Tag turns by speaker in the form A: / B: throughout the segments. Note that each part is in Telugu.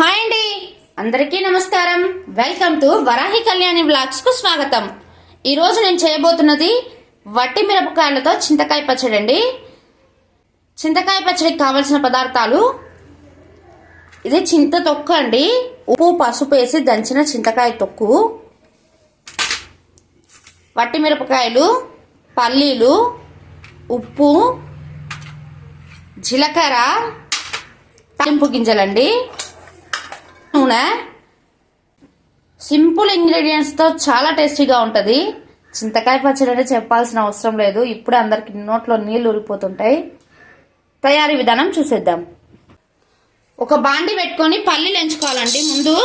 A: హాయ్ అండి. అందరికీ నమస్కారం. వెల్కమ్ టు వరాహి కళ్యాణి బ్లాగ్స్కు స్వాగతం. ఈరోజు నేను చేయబోతున్నది వట్టి మిరపకాయలతో చింతకాయ పచ్చడి అండి. చింతకాయ పచ్చడికి కావలసిన పదార్థాలు ఇది చింత తొక్కు అండి. ఉప్పు పసుపు వేసి దంచిన చింతకాయ తొక్కు. వట్టి మిరపకాయలు పల్లీలు ఉప్పు జీలకర్ర తాలింపు గింజలండి. నూనె సింపుల్ ఇంగ్రీడియంట్స్తో చాలా టేస్టీగా ఉంటుంది. చింతకాయ పచ్చడి అంటే చెప్పాల్సిన అవసరం లేదు. ఇప్పుడు అందరికి నోట్లో నీళ్ళు ఊరిపోతుంటాయి. తయారీ విధానం చూసేద్దాం. ఒక బాండి పెట్టుకొని పల్లీలు ఎంచుకోవాలండి. ముందు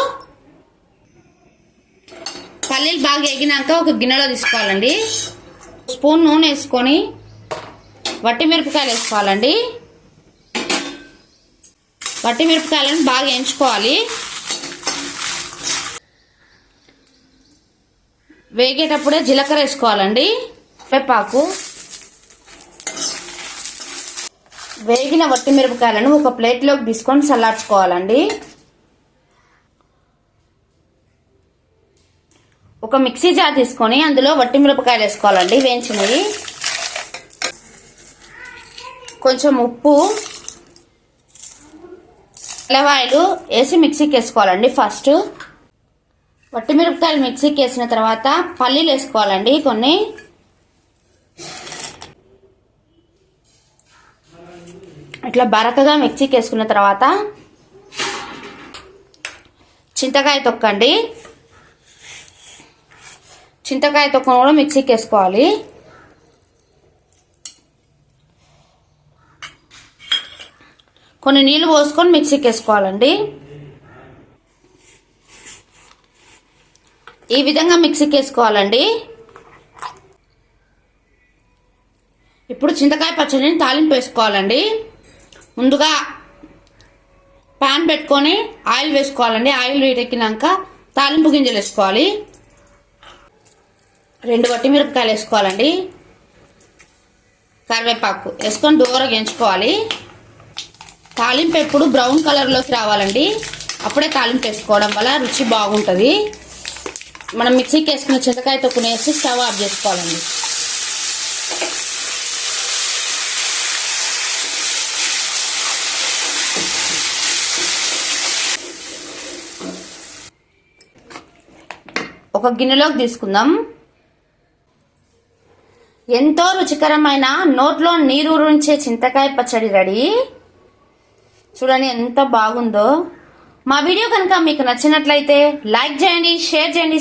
A: పల్లీలు బాగా ఎగినాక ఒక గిన్నెలో తీసుకోవాలండి. స్పూన్ నూనె వేసుకొని వట్టి మిరపకాయలు వేసుకోవాలండి. వట్టి మిరపకాయలను బాగా ఎంచుకోవాలి. వేగేటప్పుడే జీలకర్ర వేసుకోవాలండి. పెప్పాకు. వేగిన వట్టి మిరపకాయలను ఒక ప్లేట్లోకి తీసుకొని చల్లార్చుకోవాలండి. ఒక మిక్సీ జార్ తీసుకొని అందులో వట్టి మిరపకాయలు వేసుకోవాలండి వేయించినవి. కొంచెం ఉప్పు తెల్లవాయలు వేసి మిక్సీకి వేసుకోవాలండి ఫస్ట్. పట్టిమిరపకాయలు మిక్సీకి వేసిన తర్వాత పల్లీలు వేసుకోవాలండి కొన్ని. ఇట్లా బరకగా మిక్సీకి వేసుకున్న తర్వాత చింతకాయ తొక్కండి చింతకాయ తొక్కను కూడా మిక్సీకి వేసుకోవాలి. కొన్ని నీళ్ళు పోసుకొని మిక్సీకి వేసుకోవాలండి. ఈ విధంగా మిక్సీకి వేసుకోవాలండి ఇప్పుడు చింతకాయ పచ్చడిని తాలింపు వేసుకోవాలండి ముందుగా పాన్ పెట్టుకొని ఆయిల్ వేసుకోవాలండి. ఆయిల్ వేడెక్కినాక తాలింపు గింజలు వేసుకోవాలి. రెండు వట్టి మిరపకాయలు వేసుకోవాలండి. కరివేపాకు వేసుకొని దూరంగా ఎంచుకోవాలి తాలింపు ఎప్పుడు బ్రౌన్ కలర్లోకి రావాలండి. అప్పుడే తాలింపు వేసుకోవడం వల్ల రుచి బాగుంటుంది. మనం మిక్సీకి వేసుకున్న చింతకాయ తొక్కుని వేసి స్టవ్ ఆఫ్ చేసుకోవాలండి. ఒక గిన్నెలోకి తీసుకుందాం. ఎంతో రుచికరమైన నోట్లో నీరు ఊరించే చింతకాయ పచ్చడి రెడీ. చూడండి ఎంత బాగుందో. మా వీడియో కనుక మీకు నచ్చినట్లయితే లైక్ చేయండి షేర్ చేయండి